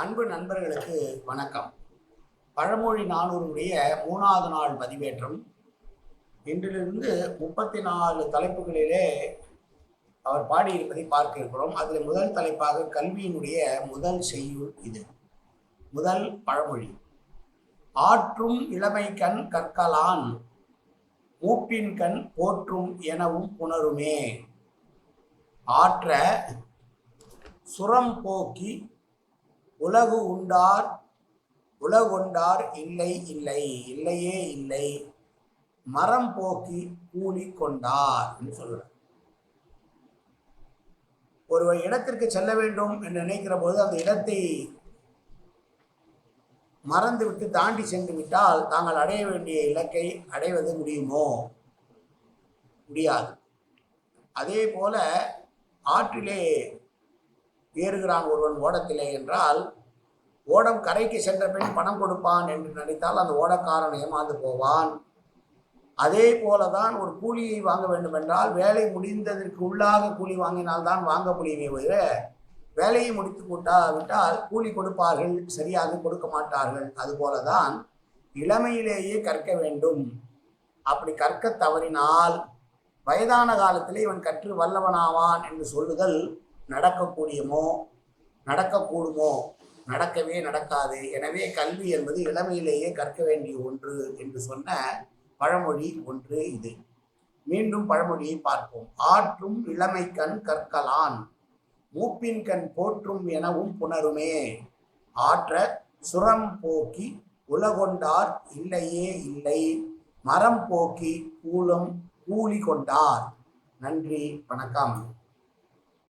அன்பு நண்பர்களுக்கு வணக்கம். பழமொழி நானூறுடைய மூணாவது நாள் பதிவேற்றம். இன்றிலிருந்து முப்பத்தி நாலு தலைப்புகளிலே அவர் பாடியிருப்பதை பார்க்க இருக்கிறோம் அதில் முதல் தலைப்பாக கல்வியினுடைய முதல் செய்யுள் இது. முதல் பழமொழி. ஆற்றும் இளமை கண் கற்கலான் மூப்பின் கண் போற்றும் எனவும் புணருமே ஆற்ற சுரம் போக்கி உலகு உண்டார் உலகொண்டார் இல்லை இல்லை இல்லையே இல்லை. மரம் போக்கி கூலி கொண்டார் என்று சொல்கிறார் ஒரு இடத்திற்கு செல்ல வேண்டும் என்று நினைக்கிற போது அந்த இடத்தை மறந்துவிட்டு தாண்டி சென்று விட்டால் தாங்கள் அடைய வேண்டிய இலக்கை அடைவது முடியுமோ? முடியாது. அதே போல ஆற்றிலே ஏறுகிறான் ஒருவன் ஓடத்திலே என்றால் ஓடம் கரைக்கு சென்ற பின் பணம் கொடுப்பான் என்று நினைத்தால் அந்த ஓடக்காரன் ஏமாந்து போவான். அதே போலதான் ஒரு கூலியை வாங்க வேண்டும் என்றால் வேலை முடிந்ததற்கு உள்ளாக கூலி வாங்கினால்தான் வாங்க முடியுமே தவிர வேலையை முடித்து கூட்டா விட்டால் கூலி கொடுப்பார்கள் சரியாக கொடுக்க மாட்டார்கள். அதுபோலதான் இளமையிலேயே கற்க வேண்டும். அப்படி கற்க தவறினால் வயதான காலத்திலே இவன் கற்று வல்லவனாவான் என்று சொல்லுதல் நடக்கக்கூடியமோ நடக்கக்கூடுமோ? நடக்கவே நடக்காது. எனவே கல்வி என்பது இளமையிலேயே கற்க வேண்டிய ஒன்று என்று சொன்ன பழமொழி ஒன்று இது. மீண்டும் பழமொழியை பார்ப்போம். ஆற்றும் இளமை கண் கற்கலான் மூப்பின் கண் போற்றும் எனவும் புணருமே. ஆற்ற சுரம் போக்கி உலகொண்டார் இல்லையே இல்லை. மரம் போக்கி கூலம் கூலி கொண்டார். நன்றி வணக்கம்.